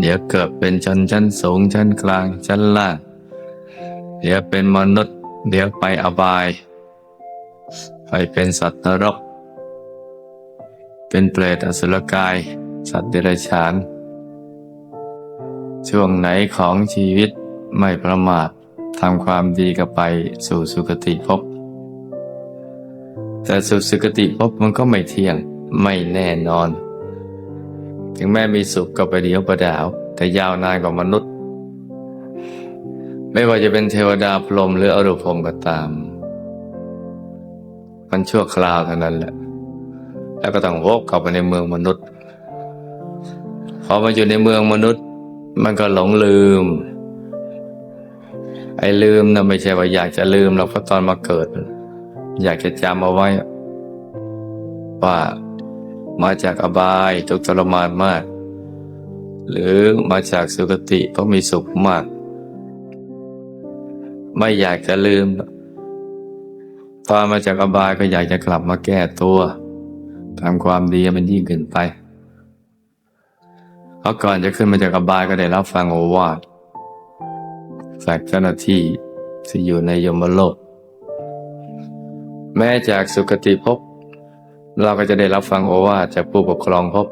เดี๋ยวเกิดเป็นชั้นชั้นสูงชั้นกลางชั้นล่าง เดี๋ยวเป็นมนุษย์ เดี๋ยวไปอบาย ไปเป็นสัตว์นรก เป็นเปรตอสุรกาย สัตว์เดรัจฉาน ช่วงไหนของชีวิตไม่ประมาททำความดีก็ไปสู่สุคติภพแต่สุสุคติภพมันก็ไม่เที่ยงไม่แน่นอน ถึงแม้มีสุขก็ไปเดียวประดาว แต่ยาวนานกว่ามนุษย์ ไม่ว่าจะเป็นเทวดาพรหมหรืออรูปพรหมก็ตาม มันชั่วคราวเท่านั้นแหละ แล้วก็ต้องวกกลับไปในเมืองมนุษย์ พอมาอยู่ในเมืองมนุษย์ มันก็หลงลืม ไอ้ลืมนะไม่ใช่ว่าอยากจะลืมเราเพราะตอนมาเกิด อยากจะจำเอาไว้ว่า มาจากอบายทุกทรมานมาก หรือมาจากสุคติเพราะมีสุขมาก ไม่อยากจะลืมตอนมาจากอบายก็อยากจะกลับมาแก้ตัวทำความดีมันยิ่งขึ้นไปเพราะก่อนจะขึ้นมาจากอบายก็ได้รับฟังโอวาทจากเจ้าหน้าที่ที่อยู่ในยมโลก แม้จากสุคติภพ เราก็จะได้รับฟังโอวาทจากผู้ปกครองพบ